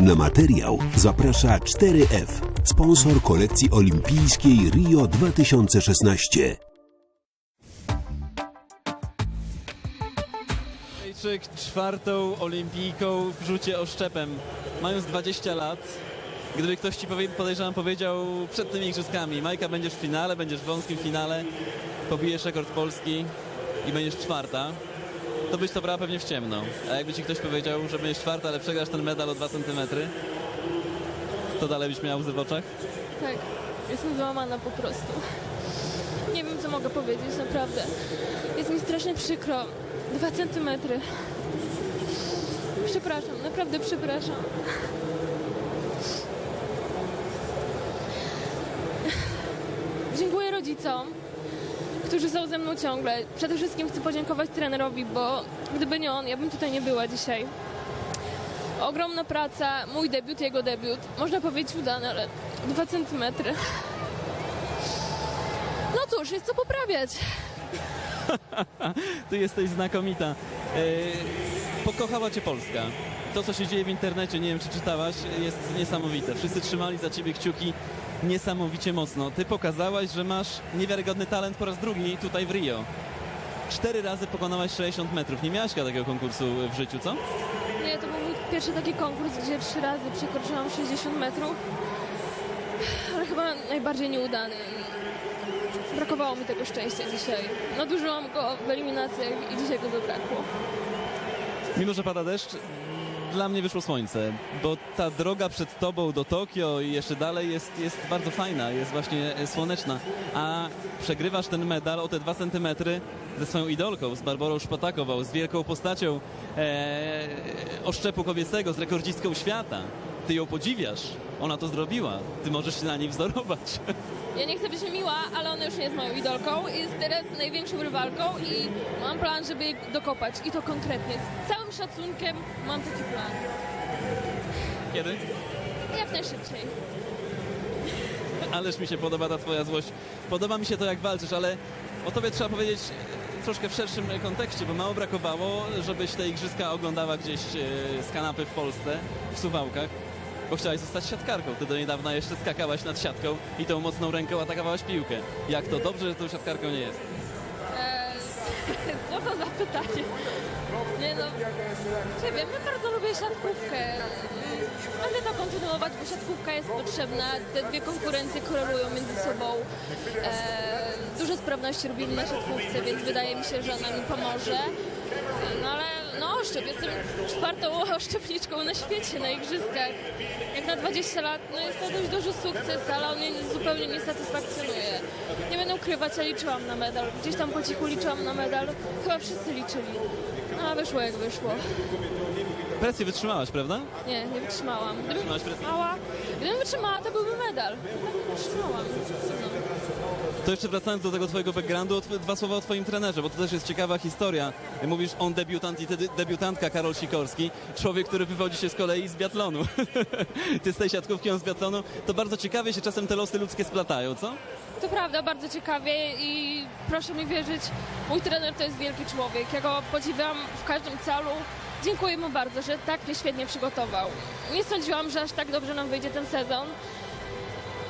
Na materiał zaprasza 4F, sponsor kolekcji olimpijskiej Rio 2016. Brytyjczyk czwartą olimpijką w rzucie oszczepem, mając 20 lat. Gdyby ktoś ci podejrzewam powiedział przed tymi igrzyskami, Majka będziesz w finale, będziesz w wąskim finale, pobijesz rekord Polski i będziesz czwarta, to byś to brała pewnie w ciemno. A jakby ci ktoś powiedział, że będziesz czwarta, ale przegrasz ten medal o 2 cm, to dalej byś miała łzy w oczach? Tak, jestem załamana po prostu. Nie wiem, co mogę powiedzieć, naprawdę. Jest mi strasznie przykro. Dwa centymetry. Przepraszam, naprawdę przepraszam. Dziękuję rodzicom, którzy są ze mną ciągle. Przede wszystkim chcę podziękować trenerowi, bo gdyby nie on, ja bym tutaj nie była dzisiaj. Ogromna praca, mój debiut, jego debiut. Można powiedzieć udany, ale dwa centymetry. No cóż, jest co poprawiać. Ty jesteś znakomita. E, pokochała cię Polska. To, co się dzieje w internecie, nie wiem, czy czytałaś, jest niesamowite. Wszyscy trzymali za ciebie kciuki niesamowicie mocno. Ty pokazałaś, że masz niewiarygodny talent po raz drugi tutaj w Rio. Cztery razy pokonałaś 60 metrów. Nie miałaś takiego konkursu w życiu, co? Nie, to był mój pierwszy taki konkurs, gdzie trzy razy przekroczyłam 60 metrów. Ale chyba najbardziej nieudany. Brakowało mi tego szczęścia dzisiaj. Nadużyłam go w eliminacjach i dzisiaj go zabrakło. Mimo, że pada deszcz, dla mnie wyszło słońce, bo ta droga przed tobą do Tokio i jeszcze dalej jest, jest bardzo fajna, jest właśnie słoneczna. A przegrywasz ten medal o te dwa centymetry ze swoją idolką, z Barbarą Szpatakową, z wielką postacią e, oszczepu kobiecego, z rekordzistką świata. Ty ją podziwiasz, ona to zrobiła, ty możesz się na niej wzorować. Ja nie chcę być miła, ale ona już nie jest moją idolką. Jest teraz największą rywalką i mam plan, żeby jej dokopać. I to konkretnie. Z całym szacunkiem mam taki plan. Kiedy? Jak najszybciej. Ależ mi się podoba ta twoja złość. Podoba mi się to, jak walczysz, ale o tobie trzeba powiedzieć e, troszkę w szerszym kontekście, bo mało brakowało, żebyś te igrzyska oglądała gdzieś e, z kanapy w Polsce, w Suwałkach, bo chciałaś zostać siatkarką. Ty do niedawna jeszcze skakałaś nad siatką i tą mocną ręką atakowałaś piłkę. Jak to dobrze, że tą siatkarką nie jest. Eee, co to za pytanie? Nie no, nie wiem, ja bardzo lubię siatkówkę. Będę to kontynuować, bo siatkówka jest potrzebna. Te dwie konkurencje korelują między sobą. Eee, dużo sprawności robili na siatkówce, więc wydaje mi się, że ona mi pomoże. No ale no oszczep, jestem czwartą oszczepniczką na świecie, na igrzyskach. Jak na 20 lat, no jest to dość duży sukces, ale on mnie zupełnie nie satysfakcjonuje. Nie będę ukrywać, ja liczyłam na medal. Gdzieś tam po cichu liczyłam na medal. Chyba wszyscy liczyli. No a wyszło jak wyszło. Presję wytrzymałaś, prawda? Nie, nie wytrzymałam. Gdybym Wytrzymałaś presję? wytrzymała, gdybym wytrzymała, to byłby medal. Wytrzymałam. To jeszcze wracając do tego twojego backgroundu, dwa słowa o twoim trenerze, bo to też jest ciekawa historia. Mówisz on debiutant i ty de- debiutantka Karol Sikorski, człowiek, który wywodzi się z kolei z biatlonu. ty z tej siatkówki, on z biatlonu. To bardzo ciekawie się czasem te losy ludzkie splatają, co? To prawda, bardzo ciekawie i proszę mi wierzyć, mój trener to jest wielki człowiek. Ja go podziwiam w każdym celu. Dziękuję mu bardzo, że tak mnie świetnie przygotował. Nie sądziłam, że aż tak dobrze nam wyjdzie ten sezon.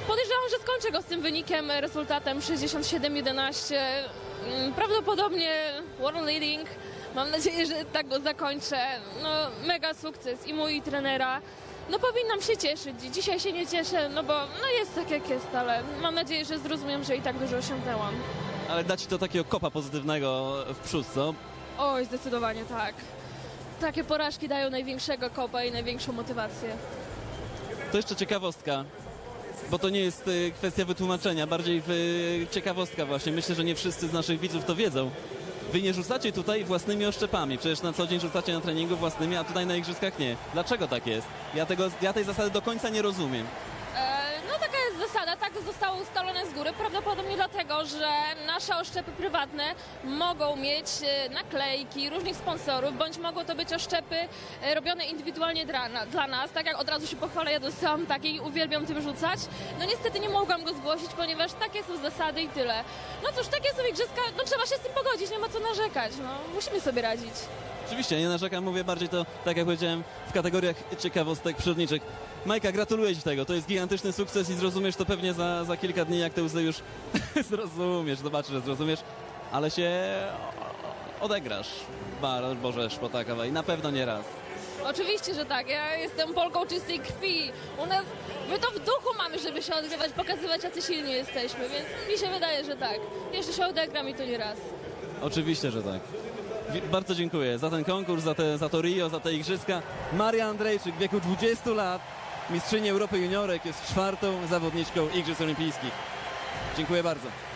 Podejrzewam, że skończę go z tym wynikiem, rezultatem 67-11. Mm, Prawdopodobnie world leading. Mam nadzieję, że tak go zakończę. No, mega sukces i mój i trenera. No powinnam się cieszyć. Dzisiaj się nie cieszę, no bo no jest tak jak jest, ale mam nadzieję, że zrozumiem, że i tak dużo osiągnęłam. Ale da ci to takiego kopa pozytywnego w przód, co? Oj, zdecydowanie tak. Takie porażki dają największego kopa i największą motywację. To jeszcze ciekawostka, bo to nie jest y, kwestia wytłumaczenia, bardziej y, ciekawostka właśnie. Myślę, że nie wszyscy z naszych widzów to wiedzą. Wy nie rzucacie tutaj własnymi oszczepami. Przecież na co dzień rzucacie na treningu własnymi, a tutaj na igrzyskach nie. Dlaczego tak jest? Ja, tego, ja tej zasady do końca nie rozumiem. E, no taka jest zasada, tak zostało ustalone z góry. Prawdopodobnie dlatego, że nasze oszczepy prywatne mogą mieć e, naklejki różnych sponsorów, bądź mogą to być oszczepy e, robione indywidualnie dla, na- dla nas. Tak jak od razu się pochwalę, ja dostałam takie i uwielbiam tym rzucać. No niestety nie mogłam go zgłosić, ponieważ takie są zasady i tyle. No cóż, takie są igrzyska, no trzeba się z tym pogodzić, nie ma co narzekać, no musimy sobie radzić. Oczywiście, nie narzekam, mówię bardziej to, tak jak powiedziałem, w kategoriach ciekawostek przyrodniczych. Majka, gratuluję Ci tego, to jest gigantyczny sukces i zrozumiesz to pewnie za, za kilka dni, jak te łzy już zrozumiesz, zobaczysz, że zrozumiesz, ale się odegrasz. Bar, Boże, Szpotakowa i na pewno nie raz. Oczywiście, że tak. Ja jestem Polką czystej krwi. U nas, my to w duchu mamy, żeby się odgrywać, pokazywać, jacy silni jesteśmy, więc mi się wydaje, że tak. Jeszcze się odegram i to nie raz. Oczywiście, że tak. Bardzo dziękuję za ten konkurs, za, te, za to Rio, za te igrzyska. Maria Andrejczyk w wieku 20 lat, mistrzyni Europy Juniorek, jest czwartą zawodniczką Igrzysk Olimpijskich. Dziękuję bardzo.